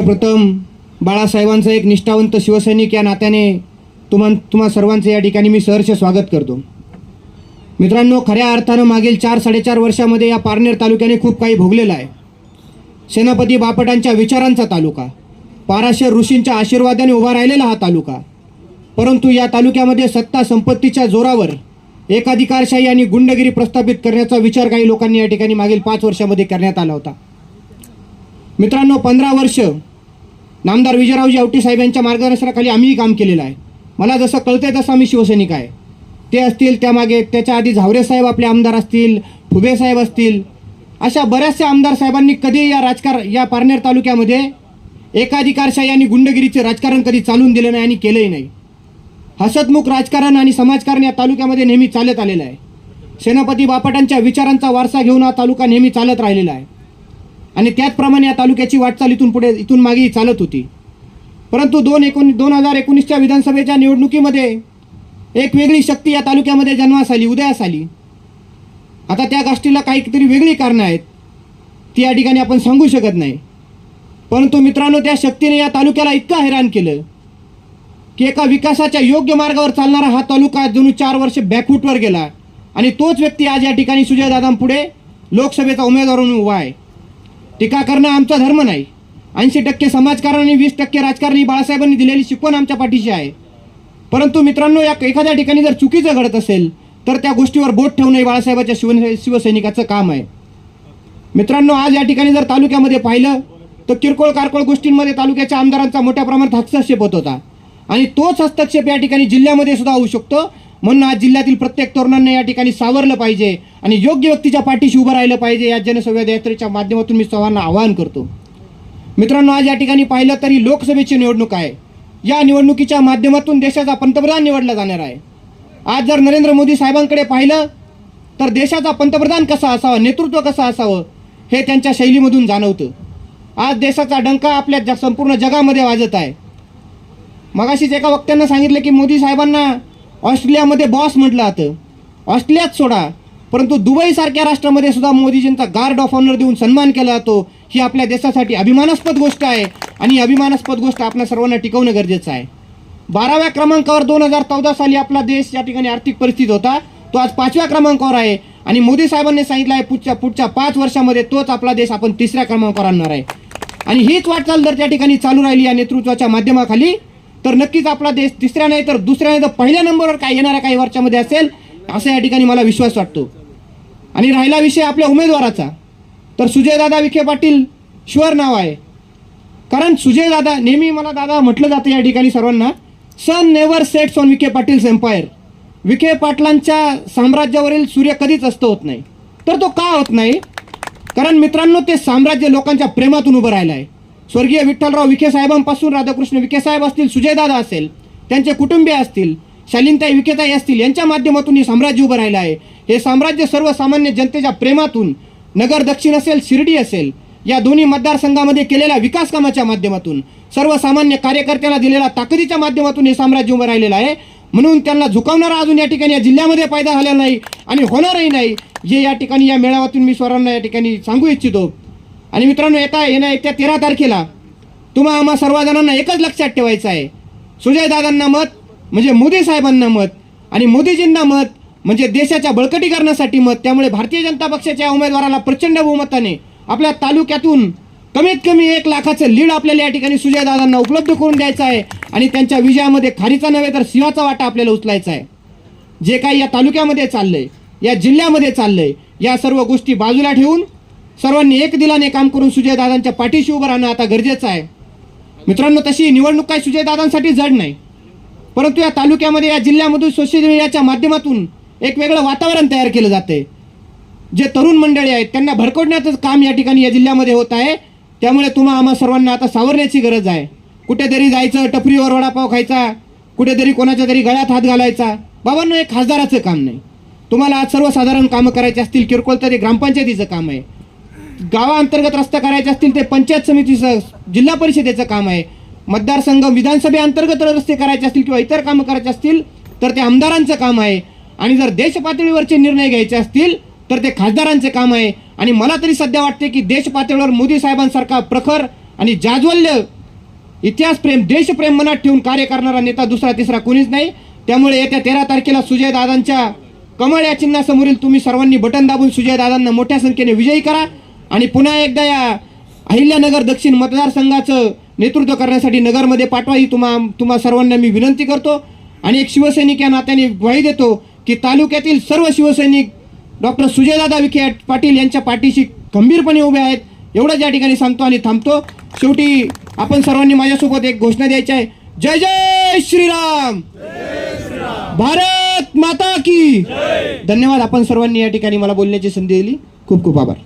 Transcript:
प्रथम बाळासाहेबांचा एक निष्ठावंत शिवसैनिक या नात्याने तुम्हा तुम्हा सर्वांचं या ठिकाणी मी सहर्ष स्वागत करतो. मित्रांनो खऱ्या अर्थानं मागील चार साडेचार वर्षामध्ये या पारनेर तालुक्याने खूप काही भोगलेलं आहे. सेनापती बापटांच्या विचारांचा तालुका पाराशर ऋषींच्या आशीर्वादाने उभा राहिलेला हा तालुका परंतु या तालुक्यामध्ये सत्ता संपत्तीच्या जोरावर एकाधिकारशाही आणि गुंडगिरी प्रस्थापित करण्याचा विचार काही लोकांनी या ठिकाणी मागील पाच वर्षामध्ये करण्यात आला होता. मित्रांनो पंधरा वर्ष नामदार विजयरावजी आवटी साहेब यांच्या मार्गदर्शनाखाली आम्हीही काम केलेलं आहे. मला जसं कळतंय तसं आम्ही शिवसैनिक आहे. ते असतील त्यामागे त्याच्या आधी झावरे साहेब आपले आमदार असतील फुबे साहेब असतील अशा बऱ्याचशा आमदार साहेबांनी कधी या राजकार या पारनेर तालुक्यामध्ये एकाधिकारशाही आणि गुंडगिरीचे राजकारण कधी चालून दिलं नाही आणि केलंही नाही. हसतमुख राजकारण आणि समाजकारण या तालुक्यामध्ये नेहमी चालत आलेलं आहे. सेनापती बापटांच्या विचारांचा वारसा घेऊन हा तालुका नेहमी चालत राहिलेला आहे. आणि त्याचप्रमाणे या तालुक्याची वाटचाल इथून पुढे इथून मागे चालत होती. परंतु दोन एकोणी दोन हजार एकोणीसच्या विधानसभेच्या निवडणुकीमध्ये एक वेगळी शक्ती या तालुक्यामध्ये जन्मास आली उदयास आली. आता त्या गोष्टीला काहीतरी वेगळी कारणं आहेत ती या ठिकाणी आपण सांगू शकत नाही. परंतु मित्रांनो त्या शक्तीने या तालुक्याला इतकं हैराण केलं की एका विकासाच्या योग्य मार्गावर चालणारा हा तालुका जणू चार वर्ष बॅकफूटवर गेला. आणि तोच व्यक्ती आज या ठिकाणी सुजयदादांपुढे लोकसभेचा उमेदवार म्हणून उभा आहे. टीका करणं आमचा धर्म नाही. ऐंशी टक्के समाजकारण आणि वीस टक्के राजकारणी बाळासाहेबांनी दिलेली शिकवण आमच्या पाठीशी आहे. परंतु मित्रांनो या एखाद्या ठिकाणी जर चुकीचं घडत असेल तर त्या गोष्टीवर बोट ठेवणं हे बाळासाहेबाच्या शिव शिवसैनिकाचं काम आहे. मित्रांनो आज या ठिकाणी जर तालुक्यामध्ये पाहिलं तर किरकोळ कारकोळ गोष्टींमध्ये तालुक्याच्या आमदारांचा मोठ्या प्रमाणात हस्तक्षेप होत होता. आणि तोच हस्तक्षेप या ठिकाणी जिल्ह्यामध्ये सुद्धा होऊ शकतो. म्हणून आज जिल्ह्यातील प्रत्येक तरुणांना या ठिकाणी सावरलं पाहिजे. आणि योग्य व्यक्तीच्या पाठीशी उभं राहिलं पाहिजे या जनसंवाद यात्रेच्या माध्यमातून मी सर्वांना आवाहन करतो. मित्रांनो आज या ठिकाणी पाहिलं तरी लोकसभेची निवडणूक आहे. या निवडणुकीच्या माध्यमातून देशाचा पंतप्रधान निवडला जाणार आहे. आज जर नरेंद्र मोदी साहेबांकडे पाहिलं तर देशाचा पंतप्रधान कसा असावा नेतृत्व कसं असावं हे त्यांच्या शैलीमधून जाणवतं. आज देशाचा डंका आपल्या ज- संपूर्ण जगामध्ये वाजत आहे. मगाशीच एका वक्त्यानं सांगितलं की मोदी साहेबांना ऑस्ट्रेलियामध्ये बॉस म्हटलं जातं. ऑस्ट्रेलियात सोडा. परंतु दुबईसारख्या राष्ट्रामध्ये सुद्धा मोदीजींचा गार्ड ऑफ ऑनर देऊन सन्मान केला जातो ही आपल्या देशासाठी अभिमानास्पद गोष्ट आहे आणि अभिमानास्पद गोष्ट आपल्या सर्वांना टिकवणं गरजेचं आहे. बाराव्या क्रमांकावर दोन हजार चौदा साली आपला देश या ठिकाणी आर्थिक परिस्थिती होता तो आज पाचव्या क्रमांकावर आहे आणि मोदी साहेबांनी सांगितलं आहे पुढच्या पुढच्या पाच वर्षामध्ये तोच आपला देश आपण तिसऱ्या क्रमांकावर आणणार आहे. आणि हीच वाटचाल जर त्या ठिकाणी चालू राहिली या नेतृत्वाच्या माध्यमाखाली तर नक्कीच आपला देश तिसऱ्या नाही तर दुसऱ्या नाही तर पहिल्या नंबरवर काय येणाऱ्या काही वर्षामध्ये असेल असं या ठिकाणी मला विश्वास वाटतो. आणि राहिला विषय आपल्या उमेदवाराचा. तर सुजयदादा विखे पाटील शुअर नाव आहे. कारण सुजयदादा नेहमी मला दादा म्हटलं जातं या ठिकाणी सर्वांना sun never sets on Vikhe Patil's empire Vikhe पाटलांच्या साम्राज्यावरील सूर्य कधीच अस्त होत नाही. तर तो का होत नाही? कारण मित्रांनो ते साम्राज्य लोकांच्या प्रेमातून उभं राहिलं आहे स्वर्गीय विठ्ठलराव विखे साहेबांपासून राधाकृष्ण विखे साहेब असतील सुजयदादा असेल त्यांचे कुटुंबीय असतील शालिनताई विखेताई असतील यांच्या माध्यमातून हे साम्राज्य उभं राहिलं आहे. हे साम्राज्य सर्वसामान्य जनतेच्या प्रेमातून नगर दक्षिण असेल शिर्डी असेल या दोन्ही मतदारसंघामध्ये केलेल्या विकास कामाच्या माध्यमातून सर्वसामान्य कार्यकर्त्यांना दिलेल्या ताकदीच्या माध्यमातून हे साम्राज्य उभं राहिलेलं आहे. म्हणून त्यांना झुकवणारा अजून या ठिकाणी या जिल्ह्यामध्ये फायदा झाला नाही आणि होणारही नाही. जे या ठिकाणी या मेळाव्यातून मी स्वरांना या ठिकाणी सांगू इच्छितो. आणि मित्रांनो येता येण्या येत्या तेरा तारखेला. तुम्हा आम्हा सर्वजणांना एकच लक्षात ठेवायचं आहे. सुजयदादांना मत म्हणजे मोदी साहेबांना मत आणि मोदीजींना मत म्हणजे देशाच्या बळकटीकरणासाठी मत. त्यामुळे भारतीय जनता पक्षाच्या उमेदवाराला प्रचंड बहुमताने आपल्या तालुक्यातून कमीत कमी एक लाखाचं लीड आपल्याला या ठिकाणी सुजयदादांना उपलब्ध करून द्यायचं आहे आणि त्यांच्या विजयामध्ये खारीचा नव्हे तर सिंहाचा वाटा आपल्याला उचलायचा आहे. जे काही या तालुक्यामध्ये चाललंय या जिल्ह्यामध्ये चाललंय या सर्व गोष्टी बाजूला ठेवून सर्वांनी एक दिलाने काम करून सुजयदादांच्या पाठीशी उभं राहणं आता गरजेचं आहे. मित्रांनो तशी निवडणूक काय सुजयदादांसाठी जड नाही. परंतु या तालुक्यामध्ये या जिल्ह्यामधून सोशल मीडियाच्या माध्यमातून एक वेगळं वातावरण तयार केलं जाते जे तरुण मंडळी आहेत त्यांना भडकवण्याचं काम या ठिकाणी या जिल्ह्यामध्ये होत आहे. त्यामुळे तुम्हा आम्हा सर्वांना आता सावरण्याची गरज आहे. कुठेतरी जायचं टपरीवर वडापाव खायचा कुठेतरी कोणाच्या तरी गळ्यात हात घालायचा. बाबांनो हे खासदाराचं काम नाही. तुम्हाला आज सर्वसाधारण कामं करायची असतील किरकोळ तरी ग्रामपंचायतीचं काम आहे. गावाअंतर्गत रस्ता करायचे असतील ते पंचायत समितीचं जिल्हा परिषदेचं काम आहे. मतदारसंघ विधानसभेअंतर्गत रस्ते करायचे असतील किंवा इतर कामं करायचे असतील तर ते आमदारांचं काम आहे. आणि जर देश पातळीवरचे निर्णय घ्यायचे असतील तर ते खासदारांचे काम आहे. आणि मला तरी सध्या वाटते की देश पातळीवर मोदी साहेबांसारखा प्रखर आणि जाज्वल्य इतिहासप्रेम देशप्रेम मनात ठेवून कार्य करणारा नेता दुसरा तिसरा कोणीच नाही. त्यामुळे येत्या तेरा तारखेला सुजय दादांच्या कमळ या चिन्हासमोरील तुम्ही सर्वांनी बटन दाबून सुजय दादांना मोठ्या संख्येने विजयी करा. आणि पुन्हा एकदा या अहिल्यानगर दक्षिण मतदारसंघाचं नेतृत्व करण्यासाठी नगरमध्ये पाठवा ही तुम्हा तुम्हा सर्वांना मी विनंती करतो. आणि एक शिवसैनिक या नात्याने ग्वाही देतो की तालुक्यातील सर्व शिवसैनिक डॉक्टर सुजयदादा विखे पाटील यांच्या पाठीशी खंबीरपणे उभे आहेत. एवढंच या ठिकाणी सांगतो आणि थांबतो. शेवटी आपण सर्वांनी माझ्यासोबत एक घोषणा द्यायची आहे. जय जय श्रीराम! भारत माता की धन्यवाद. आपण सर्वांनी या ठिकाणी मला बोलण्याची संधी दिली. खूप खूप आभार.